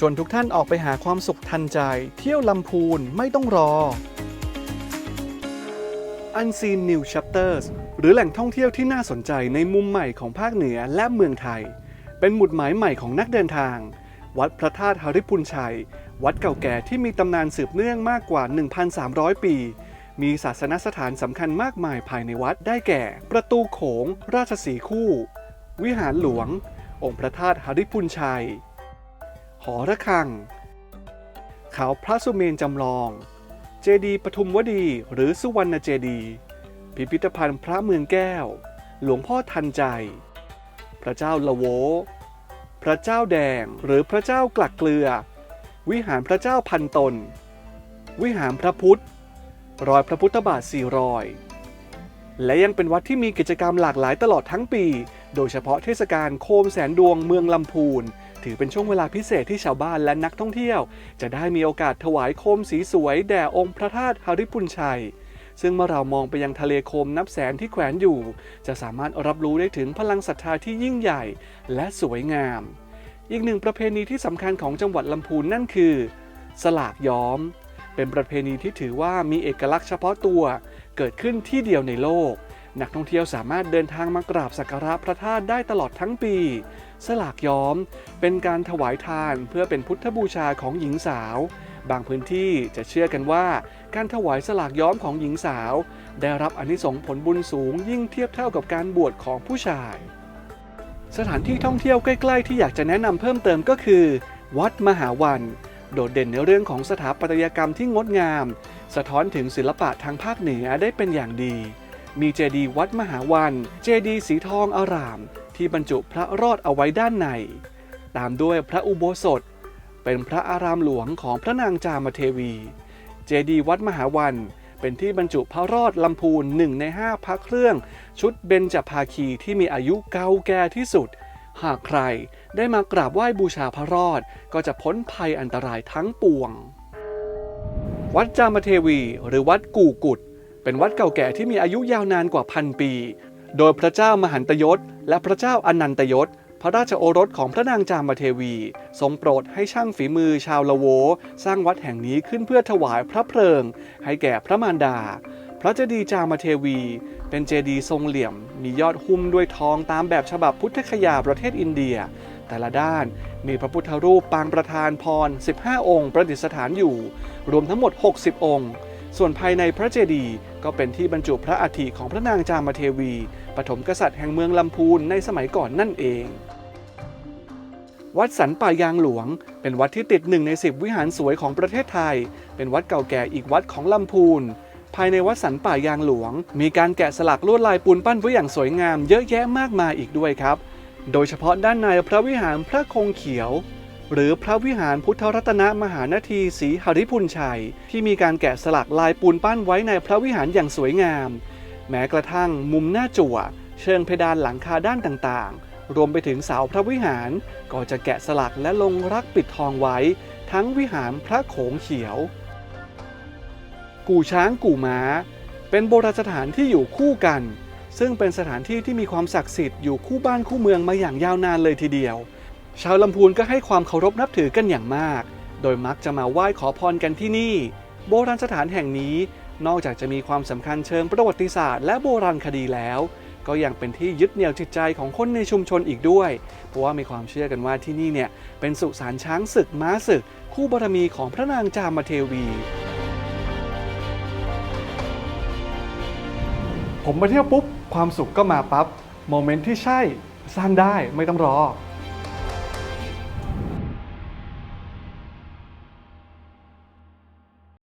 ชวนทุกท่านออกไปหาความสุขทันใจ เที่ยวลำพูนไม่ต้องรอ Unseen New Chapters หรือแหล่งท่องเที่ยวที่น่าสนใจในมุมใหม่ของภาคเหนือและเมืองไทย เป็นหมุดหมายใหม่ของนักเดินทาง วัดพระธาตุหริพุนชัย วัดเก่าแก่ที่มีตำนานสืบเนื่องมากกว่า 1,300 ปี มีศาสนสถานสำคัญมากมายภายในวัดได้แก่ ประตูโขง ราชสีคู่ วิหารหลวง องค์พระธาตุหริพุนชัย หอระฆัง เขาพระสุเมนจำลอง เจดีปทุมวดีหรือสุวรรณเจดี พิพิธภัณฑ์พระเมืองแก้ว หลวงพ่อทันใจ พระเจ้าละโว พระเจ้าแดงหรือพระเจ้ากลักเกลือ วิหารพระเจ้าพันตน วิหารพระพุทธ รอยพระพุทธบาทสี่รอย และยังเป็นวัดที่มีกิจกรรมหลากหลายตลอดทั้งปี โดยเฉพาะเทศกาลโคมแสนดวงเมืองลำพูน ถือเป็นช่วงเวลาพิเศษที่ชาวบ้านและนักท่องเที่ยว จะได้มีโอกาสถวายโคมสีสวยแด่องค์พระธาตุหริพุนชัย ซึ่งเมื่อเรามองไปยังทะเลโคมนับแสนที่แขวนอยู่ จะสามารถรับรู้ได้ถึงพลังศรัทธาที่ยิ่งใหญ่และสวยงาม อีกหนึ่งประเพณีที่สำคัญของจังหวัดลำพูนนั่นคือ สลากย้อม เป็นประเพณีที่ถือว่ามีเอกลักษณ์เฉพาะตัว เกิดขึ้นที่เดียวในโลก นักท่องเที่ยวสามารถเดินทางมากราบสักการะพระธาตุได้ตลอดทั้งปี สลากย้อม เป็นการถวายทานเพื่อเป็นพุทธบูชาของหญิงสาว บางพื้นที่จะเชื่อกันว่า การถวายสลากย้อมของหญิงสาว ได้รับอนิสงผลบุญสูงยิ่งเทียบเท่ากับการบวชของผู้ชาย สถานที่ท่องเที่ยวใกล้ ๆ ที่อยากจะแนะนำเพิ่มเติมก็คือ วัดมหาวันโดดเด่นในเรื่องของสถาปัตยกรรมที่งดงาม สะท้อนถึงศิลปะทางภาคเหนือได้เป็นอย่างดี มีเจดีย์วัดมหาวัน เจดีย์สีทองอาราม ที่บรรจุพระรอดเอาไว้ด้านใน ตามด้วยพระอุโบสถ เป็นพระอารามหลวงของพระนางจามเทวี เจดีย์วัดมหาวัน เป็นที่บรรจุพระรอดลำพูนหนึ่งในห้าพระเครื่อง ชุดเบญจภาคีที่มีอายุเก่าแก่ที่สุด หากใครได้มากราบไหว้บูชาพระรอดก็จะพ้นภัยอันตรายทั้งปวง วัดจามเทวี หรือวัดกู่กุด เป็นวัดเก่าแก่ที่มีอายุยาวนานกว่าพันปี โดยพระเจ้ามหันตยศ และพระเจ้าอนันตยศ พระราชโอรสของพระนางจามเทวี ทรงโปรดให้ช่างฝีมือชาวละโว สร้างวัดแห่งนี้ขึ้นเพื่อถวายพระเพลิง ให้แก่พระมารดา พระเจดีย์จามเทวี เป็นเจดีย์ทรงเหลี่ยม มียอดหุ้มด้วยทองตามแบบฉบับพุทธคยาประเทศอินเดียแต่ละด้านมีพระพุทธรูปปางประธานพร 15 องค์ ประดิษฐานอยู่ รวมทั้งหมด 60 องค์ ส่วนภายในพระเจดีย์ ก็เป็นที่บรรจุพระอัฐิของพระนางจามเทวี ปฐมกษัตริย์แห่งเมืองลำพูนในสมัยก่อนนั่นเอง วัดสันป่ายางหลวง เป็นวัดที่ติดหนึ่งในสิบวิหารสวยของประเทศไทย เป็นวัดเก่าแก่อีกวัดของลำพูนภายในวัดสันป่ายางหลวง มีการแกะสลักลวดลายปูนปั้นไว้อย่างสวยงามเยอะแยะมากมายอีกด้วยครับ โดยเฉพาะด้านในพระวิหารพระคงเขียว หรือพระวิหารพุทธรัตนมหานาทีศรีหริพุนชัย ที่มีการแกะสลักลายปูนปั้นไว้ในพระวิหารอย่างสวยงาม แม้กระทั่งมุมหน้าจั่ว เชิงเพดานหลังคาด้านต่างๆ รวมไปถึงเสาพระวิหารก็จะแกะสลักและลงรักปิดทองไว้ ทั้งวิหารพระโขงเขียว กู่ช้างกู่ม้า เป็นโบราณสถานที่อยู่คู่กัน ซึ่งเป็นสถานที่ที่มีความศักดิ์สิทธิ์อยู่คู่บ้านคู่เมืองมาอย่างยาวนานเลยทีเดียว ชาวลำพูนก็ให้ความเคารพนับถือกันอย่างมาก โดยมักจะมาไหว้ขอพรกันที่นี่ โบราณสถานแห่งนี้ นอกจากจะมีความสำคัญเชิงประวัติศาสตร์และโบราณคดีแล้ว ก็ยังเป็นที่ยึดเหนี่ยวจิตใจของคนในชุมชนอีกด้วย เพราะว่ามีความเชื่อกันว่าที่นี่เนี่ยเป็นสุสานช้างศึกม้าศึก คู่บารมีของพระนางจามเทวีผมไปเที่ยวปุ๊บ ความสุขก็มาปั๊บโมเมนต์ที่ใช่ สร้างได้ไม่ต้องรอ